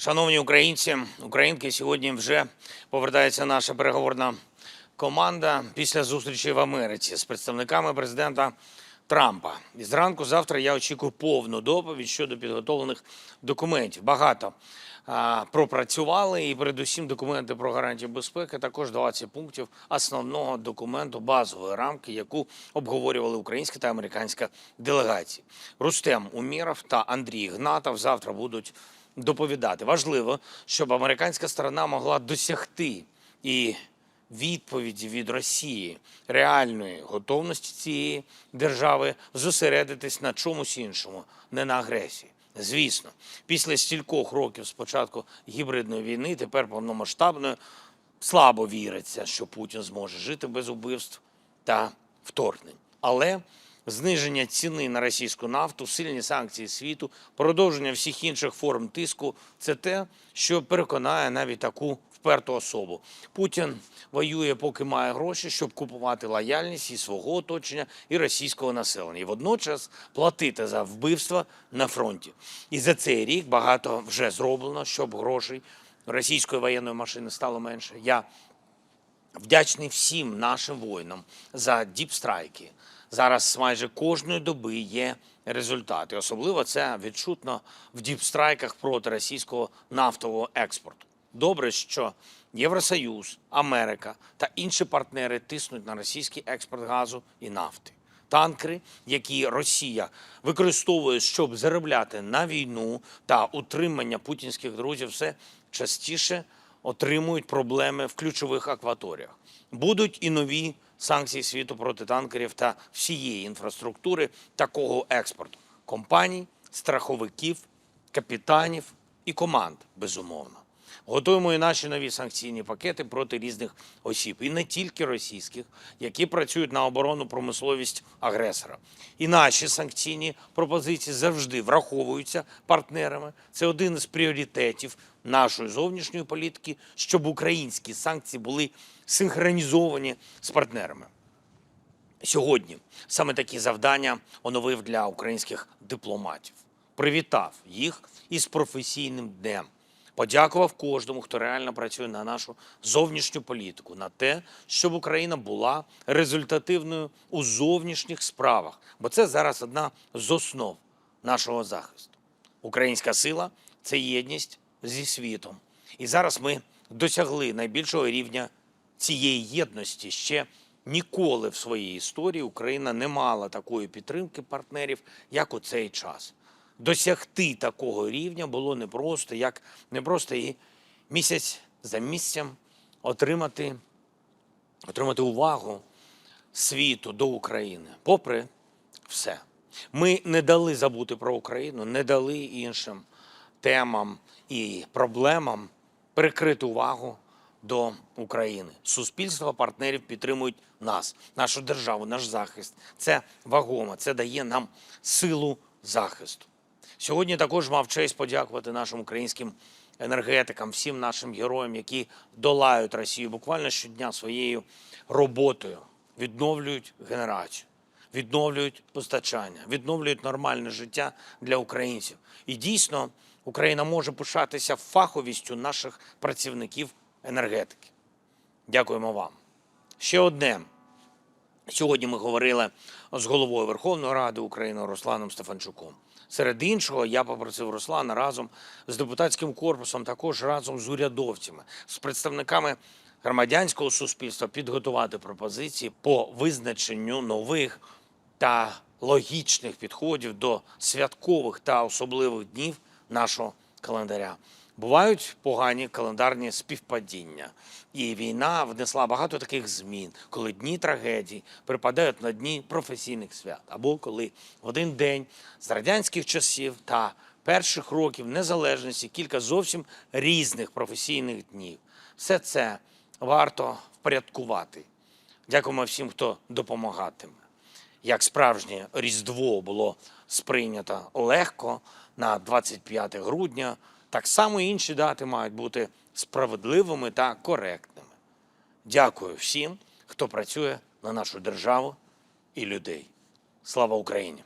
Шановні українці, українки, сьогодні вже повертається наша переговорна команда після зустрічі в Америці з представниками президента Трампа. І зранку завтра я очікую повну доповідь щодо підготовлених документів. Багато а, пропрацювали, і передусім документи про гарантії безпеки, також 20 пунктів основного документу базової рамки, яку обговорювали українська та американська делегації. Рустем Уміров та Андрій Гнатов завтра будуть доповідати. Важливо, щоб американська сторона могла досягти і відповіді від Росії реальної готовності цієї держави зосередитись на чомусь іншому, не на агресії. Звісно, після стількох років з початку гібридної війни, тепер повномасштабної, слабо віриться, що Путін зможе жити без убивств та вторгнень. Але зниження ціни на російську нафту, сильні санкції світу, продовження всіх інших форм тиску це те, що переконає навіть таку вперту особу. Путін воює, поки має гроші, щоб купувати лояльність і свого оточення, і російського населення, і водночас платити за вбивства на фронті. І за цей рік багато вже зроблено, щоб грошей російської воєнної машини стало менше. Я вдячний всім нашим воїнам за діпстрайки. Зараз майже кожної доби є результати. Особливо це відчутно в діпстрайках проти російського нафтового експорту. Добре, що Євросоюз, Америка та інші партнери тиснуть на російський експорт газу і нафти. Танкери, які Росія використовує, щоб заробляти на війну та утримання путінських друзів, все частіше отримують проблеми в ключових акваторіях. Будуть і нові санкції світу проти танкерів та всієї інфраструктури такого експорту компаній, страховиків, капітанів і команд, безумовно. Готуємо і наші нові санкційні пакети проти різних осіб, і не тільки російських, які працюють на оборонну промисловість агресора. І наші санкційні пропозиції завжди враховуються партнерами. Це один із пріоритетів нашої зовнішньої політики, щоб українські санкції були синхронізовані з партнерами. Сьогодні саме такі завдання оновив для українських дипломатів. Привітав їх із професійним днем. Подякував кожному, хто реально працює на нашу зовнішню політику, на те, щоб Україна була результативною у зовнішніх справах, бо це зараз одна з основ нашого захисту. Українська сила це єдність зі світом. І зараз ми досягли найбільшого рівня цієї єдності. Ще ніколи в своїй історії Україна не мала такої підтримки партнерів, як у цей час. Досягти такого рівня було непросто, як непросто і місяць за місяцем отримати, отримати увагу світу до України, попри все. Ми не дали забути про Україну, не дали іншим темам і проблемам перекрити увагу до України. Суспільство партнерів підтримують нас, нашу державу, наш захист. Це вагомо, це дає нам силу захисту. Сьогодні також мав честь подякувати нашим українським енергетикам, всім нашим героям, які долають Росію буквально щодня своєю роботою, відновлюють генерацію, відновлюють постачання, відновлюють нормальне життя для українців. І дійсно Україна може пишатися фаховістю наших працівників енергетики. Дякуємо вам. Ще одне. Сьогодні ми говорили з головою Верховної Ради України Русланом Стефанчуком. Серед іншого, я попросив Руслана разом з депутатським корпусом, також разом з урядовцями, з представниками громадянського суспільства підготувати пропозиції по визначенню нових та логічних підходів до святкових та особливих днів нашого календаря. Бувають погані календарні співпадіння, і війна внесла багато таких змін, коли дні трагедій припадають на дні професійних свят, або коли в один день з радянських часів та перших років незалежності кілька зовсім різних професійних днів. Все це варто впорядкувати. Дякуємо всім, хто допомагатиме. Як справжнє Різдво було сприйнято легко на 25 грудня, так само інші дати мають бути справедливими та коректними. Дякую всім, хто працює на нашу державу і людей. Слава Україні!